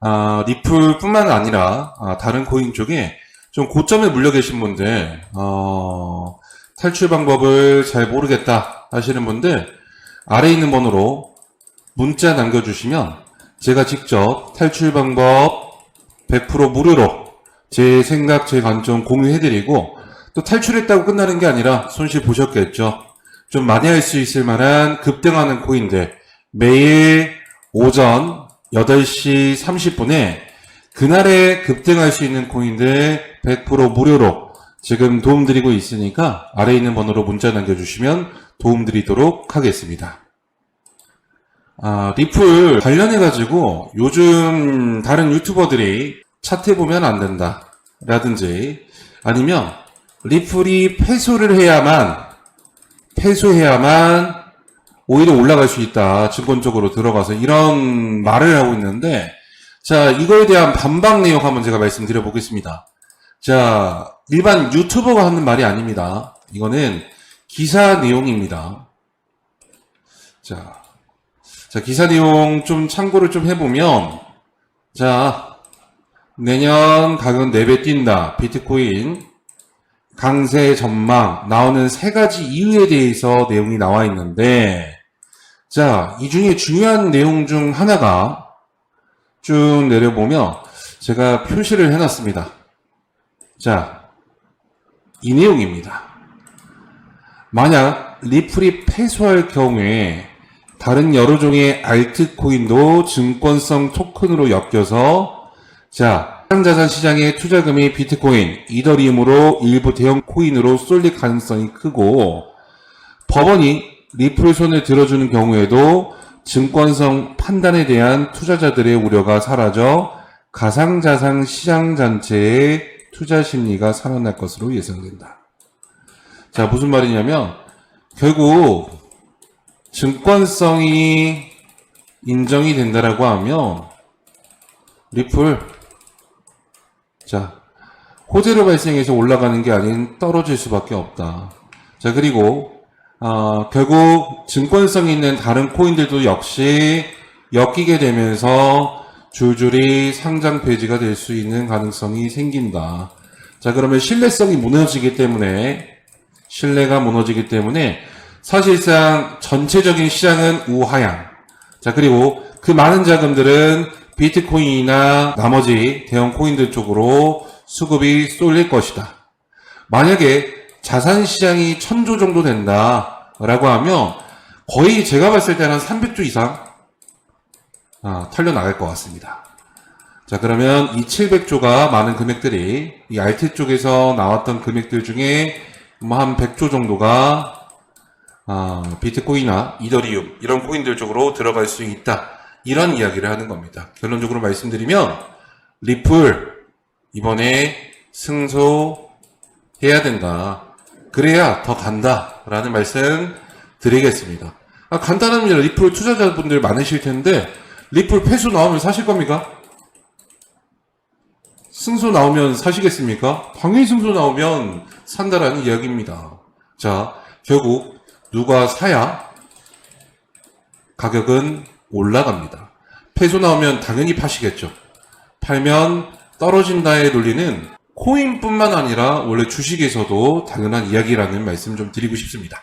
아, 리플뿐만 아니라 아, 다른 코인 쪽에 좀 고점에 물려 계신 분들 어, 탈출 방법을 잘 모르겠다 하시는 분들 아래 있는 번호로 문자 남겨주시면 제가 직접 탈출 방법 100% 무료로 제 생각, 제 관점 공유해드리고 또 탈출했다고 끝나는 게 아니라 손실 보셨겠죠. 좀 많이 할 수 있을 만한 급등하는 코인들 매일 오전 8시 30분에 그날에 급등할 수 있는 코인들 100% 무료로 지금 도움드리고 있으니까 아래 있는 번호로 문자 남겨주시면 도움드리도록 하겠습니다. 아, 리플 관련해가지고 요즘 다른 유튜버들이 차트 보면 안 된다. 라든지 아니면 리플이 패소를 해야만, 패소해야만 오히려 올라갈 수 있다. 증권적으로 들어가서 이런 말을 하고 있는데 자, 이거에 대한 반박 내용 한번 제가 말씀드려 보겠습니다. 자, 일반 유튜버가 하는 말이 아닙니다. 이거는 기사 내용입니다. 자, 자, 기사 내용 좀 참고를 좀 해보면, 자, 내년 가격 4배 뛴다. 비트코인, 강세 전망, 나오는 세 가지 이유에 대해서 내용이 나와 있는데, 자, 이 중에 중요한 내용 중 하나가 쭉 내려보면 제가 표시를 해놨습니다. 자, 이 내용입니다. 만약 리플이 패소할 경우에 다른 여러 종의 알트코인도 증권성 토큰으로 엮여서 자, 자산 시장의 투자금이 비트코인, 이더리움으로 일부 대형 코인으로 쏠릴 가능성이 크고 법원이 리플 손을 들어주는 경우에도 증권성 판단에 대한 투자자들의 우려가 사라져 가상자산 시장 전체의 투자 심리가 살아날 것으로 예상된다. 자, 무슨 말이냐면 결국 증권성이 인정이 된다라고 하면 리플 자 호재로 발생해서 올라가는 게 아닌 떨어질 수밖에 없다. 자 그리고 어, 결국 증권성 있는 다른 코인들도 역시 엮이게 되면서 줄줄이 상장 폐지가 될 수 있는 가능성이 생긴다. 자 그러면 신뢰성이 무너지기 때문에 신뢰가 무너지기 때문에 사실상 전체적인 시장은 우하향. 자, 그리고 그 많은 자금들은 비트코인이나 나머지 대형 코인들 쪽으로 수급이 쏠릴 것이다. 만약에 자산 시장이 천조 정도 된다라고 하면 거의 제가 봤을 때는 한 300조 이상 아, 털려 나갈 것 같습니다. 자, 그러면 이 700조가 많은 금액들이 이 알트 쪽에서 나왔던 금액들 중에 뭐 한 100조 정도가 아, 비트코인이나 이더리움 이런 코인들 쪽으로 들어갈 수 있다. 이런 이야기를 하는 겁니다. 결론적으로 말씀드리면 리플 이번에 승소해야 된다. 그래야 더 간다라는 말씀 드리겠습니다. 아, 간단합니다. 리플 투자자분들 많으실 텐데 리플 패수 나오면 사실 겁니까? 승소 나오면 사시겠습니까? 당연히 승소 나오면 산다라는 이야기입니다. 자, 결국 누가 사야 가격은 올라갑니다. 패소 나오면 당연히 파시겠죠. 팔면 떨어진다의 논리는 코인뿐만 아니라 원래 주식에서도 당연한 이야기라는 말씀 좀 드리고 싶습니다.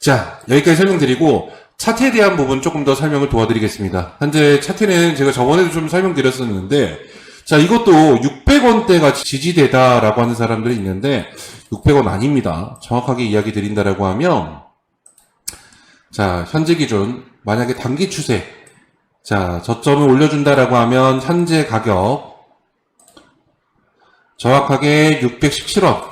자, 여기까지 설명드리고 차트에 대한 부분 조금 더 설명을 도와드리겠습니다. 현재 차트는 제가 저번에도 좀 설명드렸었는데 자, 이것도 600원대가 지지되다라고 하는 사람들이 있는데 600원 아닙니다. 정확하게 이야기 드린다라고 하면 자, 현재 기준 만약에 단기 추세 자, 저점을 올려준다라고 하면 현재 가격 정확하게 617원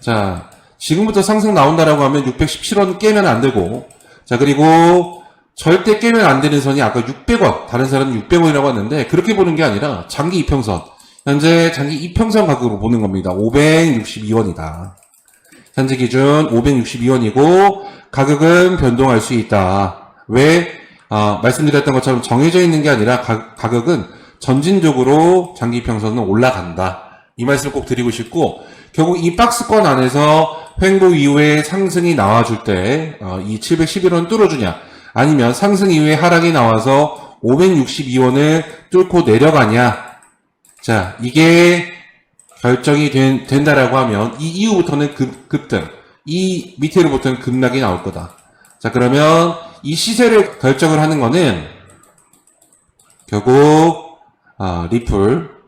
자, 지금부터 상승 나온다라고 하면 617원 깨면 안 되고 자, 그리고 절대 깨면 안 되는 선이 아까 600원, 다른 사람은 600원이라고 했는데 그렇게 보는 게 아니라 장기 이평선. 현재 장기 이평선 가격으로 보는 겁니다. 562원이다. 현재 기준 562원이고 가격은 변동할 수 있다. 왜? 아, 말씀드렸던 것처럼 정해져 있는 게 아니라 가, 가격은 점진적으로 장기 이평선은 올라간다. 이 말씀을 꼭 드리고 싶고 결국 이 박스권 안에서 횡보 이후에 상승이 나와줄 때이 711원 뚫어주냐? 아니면 상승 이후에 하락이 나와서 562원을 뚫고 내려가냐? 자 이게 결정이 된, 된다라고 하면 이 이후부터는 급, 급등 이 밑에로부터는 급락이 나올 거다. 자 그러면 이 시세를 결정을 하는 거는 결국 아, 리플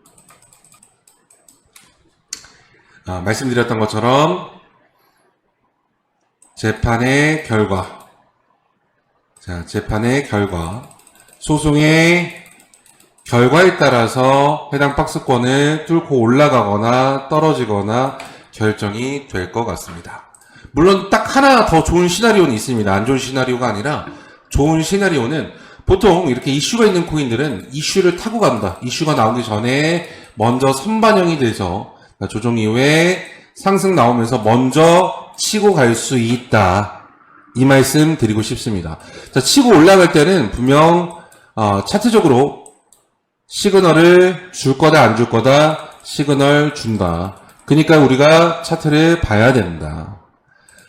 아, 말씀드렸던 것처럼 재판의 결과 자 재판의 결과 소송의 결과에 따라서 해당 박스권을 뚫고 올라가거나 떨어지거나 결정이 될 것 같습니다. 물론 딱 하나 더 좋은 시나리오는 있습니다. 안 좋은 시나리오가 아니라 좋은 시나리오는 보통 이렇게 이슈가 있는 코인들은 이슈를 타고 간다. 이슈가 나오기 전에 먼저 선반영이 돼서 조정 이후에 상승 나오면서 먼저 치고 갈 수 있다. 이 말씀 드리고 싶습니다. 자, 치고 올라갈 때는 분명 어, 차트적으로 시그널을 줄 거다 안 줄 거다 시그널 준다. 그러니까 우리가 차트를 봐야 된다.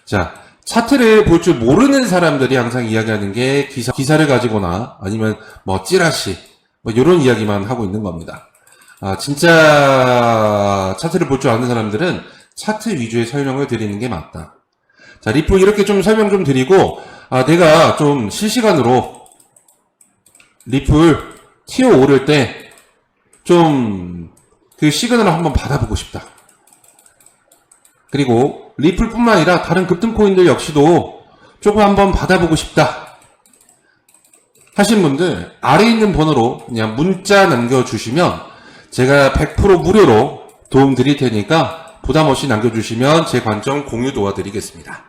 자, 차트를 볼 줄 모르는 사람들이 항상 이야기하는 게 기사, 기사를 가지거나 아니면 뭐 찌라시 뭐 이런 이야기만 하고 있는 겁니다. 아, 진짜 차트를 볼 줄 아는 사람들은 차트 위주의 설명을 드리는 게 맞다. 자, 리플 이렇게 좀 설명 좀 드리고, 아, 내가 좀 실시간으로 리플 튀어 오를 때 좀 그 시그널을 한번 받아보고 싶다. 그리고 리플뿐만 아니라 다른 급등 코인들 역시도 조금 한번 받아보고 싶다. 하신 분들 아래 있는 번호로 그냥 문자 남겨주시면 제가 100% 무료로 도움 드릴 테니까 부담 없이 남겨주시면 제 관점 공유 도와드리겠습니다.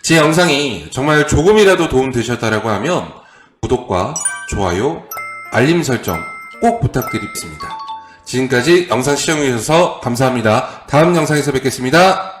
제 영상이 정말 조금이라도 도움 되셨다라고 하면 구독과 좋아요, 알림 설정 꼭 부탁드리겠습니다. 지금까지 영상 시청해주셔서 감사합니다. 다음 영상에서 뵙겠습니다.